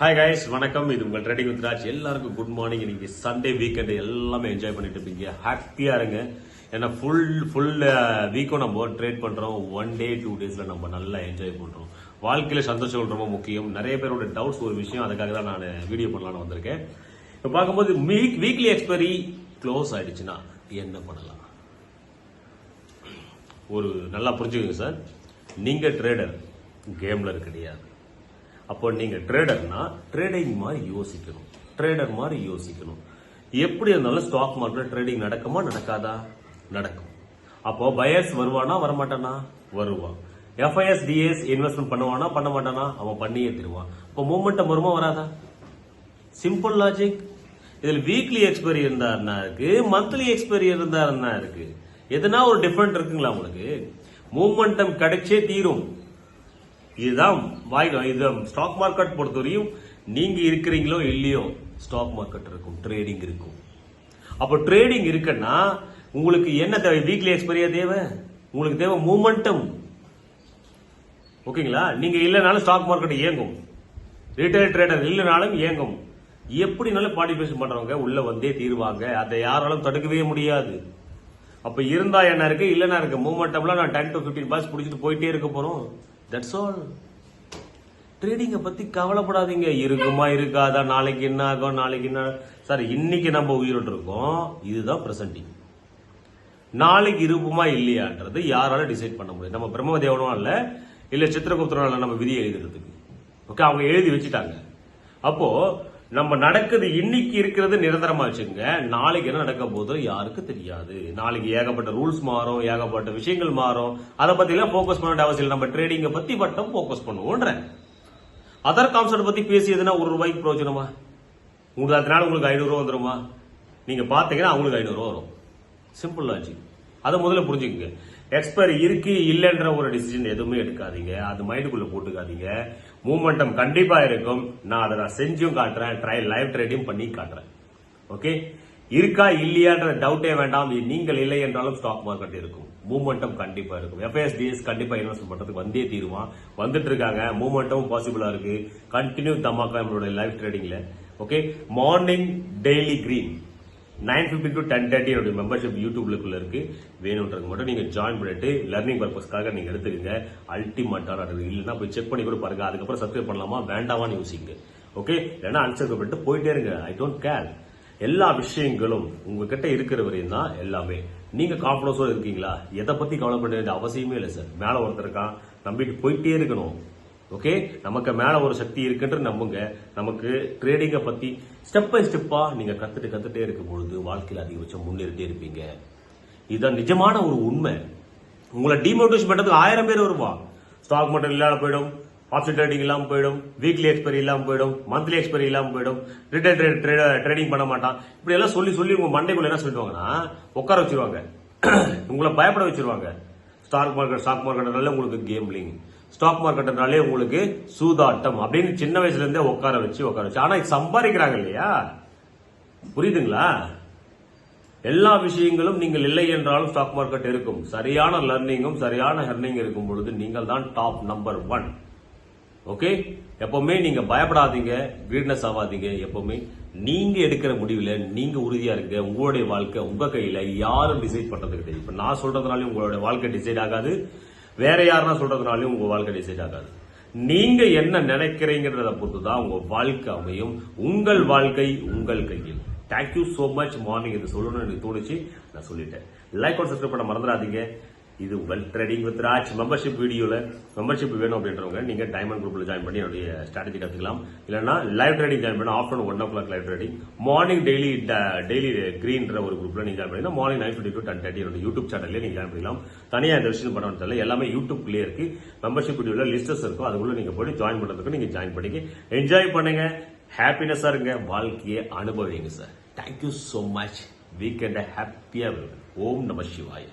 Hi guys வணக்கம். இது உங்கள் ட்ரேடிங் வித் ராஜ் எல்லாருக்கும் குட் மார்னிங் இன்னைக்கு சண்டே வீக்கெண்டு எல்லாமே என்ஜாய் பண்ணிட்டு இருப்பீங்க. ஹாப்பியா இருங்க. ஏன்னா ஃபுல் ஃபுல் வீக்கும் நம்ம ட்ரேட் பண்றோம். ஒன் டே டூ டேஸ்ல நம்ம நல்லா என்ஜாய் பண்றோம். வாழ்க்கையில சந்தோஷம் ரொம்ப முக்கியம். நிறைய பேரோட டவுட்ஸ் ஒரு விஷயம். அதுக்காக தான் நான் வீடியோ பண்ணலாம்னு வந்திருக்கேன். இப்போ பார்க்கும்போது வீக் வீக்லி எக்ஸ்பைரி க்ளோஸ் ஆயிடுச்சுன்னா என்ன பண்ணலாம்? ஒரு நல்லா புரிஞ்சுக்கோங்க சார் நீங்க ட்ரேடர் கேமில் கிடையாது அப்போ நீங்க ட்ரேடர்னா ட்ரேடிங் மாதிரி யோசிக்கணும். ட்ரேடர் மாதிரி யோசிக்கணும். எப்படி இருந்தாலும் ஸ்டாக் மார்க்கெட் ட்ரேடிங் நடக்குமா நடக்காதா? நடக்கும். அப்போ பயர்ஸ் வருவானா வரமாட்டானா? வருவான். எஃப்ஐஎஸ் டிஎஸ் இன்வெஸ்ட்மெண்ட் பண்ணுவானா பண்ண மாட்டானா? அவன் பண்ணியே திருவான். இப்போ மூமெண்டம் வருமா வராதா? சிம்பிள் லாஜிக் இதில் வீக்லி எக்ஸ்பைரி இருந்தாருன்னா இருக்கு மந்த்லி எக்ஸ்பைரி இருந்தாருன்னா இருக்கு. எதுனா ஒரு டிஃபரெண்ட் இருக்குங்களா உங்களுக்கு? மூமெண்டம் கிடைச்சே தீரும். இதுதான் வாய்க்கும் இது ஸ்டாக் மார்க்கெட் பொறுத்தவரையும் நீங்க இருக்கிறீங்களோ இல்லையோ ஸ்டாக் மார்க்கெட் இருக்கும் ட்ரேடிங் இருக்கும். அப்போ ட்ரேடிங் இருக்குன்னா உங்களுக்கு என்ன தேவை? வீக்லி எக்ஸ்பைரியா தேவை? உங்களுக்கு தேவை மூமெண்டம் ஓகேங்களா? நீங்க இல்லைனாலும் ஸ்டாக் மார்க்கெட் இயங்கும். ரீட்டைல் ட்ரேடர் இல்லைனாலும் இயங்கும். எப்படினாலும் பார்ட்டிசிபேஷன் பண்றவங்க உள்ள வந்தே தீருவாங்க. அதை யாராலும் தடுக்கவே முடியாது. அப்ப இருந்தா என்ன இருக்கு இல்லைன்னா இருக்கு. மூமெண்டம்லாம் நான் டென் டு பிப்டீன் பாஸ் பிடிச்சிட்டு போயிட்டே இருக்க போறோம். தட்ஸ் ஆல் ட்ரேடிங்கை பத்தி கவலைப்படாதீங்க. இருக்குமா இருக்காதா? நாளைக்கு என்ன ஆகும்? நாளைக்கு என்ன? சார் இன்னைக்கு நம்ம உயிரோடு இருக்கோம். இதுதான் பிரசன்டிங் நாளைக்கு இருப்புமா இல்லையான்றது யாரால டிசைட் பண்ண முடியும். நம்ம பிரம்மதேவனும் இல்லை இல்ல சித்திரகுப்தனும் இல்லை நம்ம விதியை எழுதுறதுக்கு. ஓகே அவங்க எழுதி வச்சுட்டாங்க. அப்போ நம்ம நடக்குது இன்னைக்கு இருக்கிறது நிரந்தரமா வச்சுங்க நாளைக்கு என்ன நடக்க போதோ யாருக்கு தெரியாது. நாளைக்கு ஏகப்பட்ட ரூல்ஸ் மாறும் ஏகப்பட்ட விஷயங்கள் மாறும். அதை பத்தி எல்லாம் போக்கஸ் பண்ண வேண்டிய அவசியம் இல்லை. நம்ம ட்ரேடிங்கை பத்தி மட்டும் போக்கஸ் பண்ணுவோன்றேன் அதர் கான்செப்ட் பத்தி பேசியதுன்னா ஒரு ரூபாய்க்கு பிரயோஜனமா? உங்களுக்கு அதனால உங்களுக்கு ஐநூறுரூவா வந்துருமா? நீங்க பாத்தீங்கன்னா அவங்களுக்கு ஐநூறுரூவா வரும். சிம்பிள் லாஜிக் அதை முதல்ல புரிஞ்சுக்கங்க. எக்ஸ்பைரி இருக்கு இல்லைன்ற ஒரு டிசிஷன் எதுவுமே எடுக்காதீங்க. அது மைண்டுக்குள்ள போட்டுக்காதீங்க. மூமெண்டம் கண்டிப்பா இருக்கும். நான் அதை நான் செஞ்சும் காட்டுறேன். ட்ரை லைவ் ட்ரேடிங் பண்ணி காட்டுறேன். ஓகே இருக்கா இல்லையான்ற டவுட்டே வேண்டாம். நீங்கள் இல்லை என்றாலும் ஸ்டாக் மார்க்கெட் இருக்கும். மூமெண்டம் கண்டிப்பா இருக்கும். எஃப்எஸ்டிஎஸ் கண்டிப்பா இன்வெஸ்ட் பண்றதுக்கு வந்தே தீருவான் வந்துட்டு இருக்காங்க. மூமெண்ட்டும் பாசிபிளா இருக்கு. கண்டினியூ தமாக்கா நம்மளுடைய live ட்ரேடிங்ல okay morning daily green nine fifty to ten thirty என்னுடைய மெம்பர்ஷிப் யூடியூப்லுக்குள்ள இருக்கு. வேணுன்றது மட்டும் நீங்க ஜாயின் பண்ணிட்டு லர்னிங் பர்பஸ்க்காக நீங்க எடுத்துக்கங்க. அல்டிமேட்டான இருக்கு இல்லைன்னா போய் செக் பண்ணி கூட பாருங்க. அதுக்கப்புறம் சப்ஸ்கிரைப் பண்ணலாமா? வேண்டாமான்னு யோசிங்க. ஓகே இல்லைன்னா அன்சப்ஸ்கிரைப் பண்ணிட்டு போயிட்டே இருங்க. ஐ டோன்ட் கேர் எல்லா விஷயங்களும் உங்ககிட்ட இருக்கிற வரையும் தான் எல்லாமே. நீங்க கான்பிடன்ஸோட இருக்கீங்களா? எதை பத்தி கவலைப்பட வேண்டிய அவசியமே இல்லை சார் மேல ஒருத்தர் இருக்கான். நம்பிட்டு போயிட்டே இருக்கணும். ஓகே நமக்கு மேல ஒரு சக்தி இருக்குன்ற நம்புங்க. நமக்கு ட்ரேடிங்கை பத்தி ஸ்டெப் பை ஸ்டெப்பா நீங்க கத்துட்டு கத்துட்டே இருக்கும் பொழுது வாழ்க்கையில் அதிகபட்சம் முன்னேறிட்டே இருப்பீங்க. இதுதான் நிஜமான ஒரு உண்மை. உங்களை டிமோட்டிவேஷன் பண்றதுக்கு ஆயிரம் பேர் வருவா. ஸ்டாக் மட்டும் இல்லாத போயிடும் ஆப்ஷன் ட்ரேடிங் இல்லாம போயிடும் வீக்லி எக்ஸ்பைரி இல்லாம போயிடும் மந்த்லி எக்ஸ்பைரி இல்லாம போயிடும் ரிட்டைல் ட்ரேடிங் பண்ண மாட்டான். இப்படி எல்லாம் சொல்லி சொல்லி உங்க மண்டைக்குள்ள என்ன சொல்லிடுவாங்கன்னா உட்கார வச்சிருவாங்க. உங்களை பயப்பட வச்சிருவாங்க. ஸ்டாக் மார்க்கெட் ஸ்டாக் மார்க்கெட்னாலே உங்களுக்கு கேம்லிங் ஸ்டாக் மார்க்கெட்னாலே உங்களுக்கு சூதாட்டம் அப்படின்னு சின்ன வயசுல இருந்தே உட்கார வச்சு உட்கார வச்சு. ஆனா சம்பாதிக்கிறாங்க இல்லையா? புரியுதுங்களா? எல்லா விஷயங்களும் நீங்கள் இல்லை என்றாலும் ஸ்டாக் மார்க்கெட் இருக்கும். சரியான லர்னிங்கும் சரியான ஹெர்னிங் இருக்கும் பொழுது நீங்கள் தான் டாப் நம்பர் ஒன் ஓகே எப்பவுமே நீங்க பயப்படாதீங்க கிரீட்னஸ் ஆகாதீங்க. எப்பவுமே நீங்க எடுக்கிற முடிவுல நீங்க உறுதியா இருக்க உங்களுடைய வாழ்க்கை உங்க கையில யாரும் டிசைட் பண்றது கிடையாது. இப்ப நான் சொல்றதுனால உங்களுடைய வாழ்க்கை டிசைட் ஆகாது. வேற யாருன்னா சொல்றதுனாலையும் உங்க வாழ்க்கை டிசைட் ஆகாது. நீங்க என்ன நினைக்கிறீங்கிறத பொறுத்து தான் உங்க வாழ்க்கை அமையும். உங்கள் வாழ்க்கை உங்கள் கையில். தேங்க்யூ ஸோ மச் மார்னிங் இது சொல்லணும்னு எனக்கு தோணுச்சு. நான் சொல்லிட்டேன். லைக் அண்ட் சப்ஸ்கிரைப் பண்ண மறந்துடாதீங்க. இது well trading with Raj membership வீடியோல மெம்பர்ஷிப் வேணும் அப்படின்றவங்க நீங்க டைமண்ட் குரூப்ல ஜாயின் பண்ணி என்னுடைய ஸ்ட்ராட்டஜி கத்துக்கலாம். இல்லைனா லைவ் ட்ரேடிங் ஜாயின் பண்ண afternoon one o'clock live trading morning daily daily கிரீன்ற ஒரு குரூப்ல நீங்க ஜாயின் பண்ணி morning nine fifty to ten thirty என்னோட யூடியூப் சேனல்ல நீங்க ஜாயின் பண்ணிக்கலாம். தனியாக இந்த விஷயம் பண்ண தெரியல எல்லாமே யூடியூப்லயே இருக்கு. மெம்பர்ஷிப் வீடியோல லிஸ்டஸ் இருக்கும். அதுக்குள்ள நீங்க போய் ஜாயின் பண்றதுக்கு நீங்க ஜாயின் பண்ணிக்க. என்ஜாய் பண்ணுங்க. ஹாப்பினஸாக இருங்க. வாழ்க்கையை அனுபவிங்க sir thank you so much வீக்கெண்டை ஹாப்பியா ஓம் நம சிவாயா.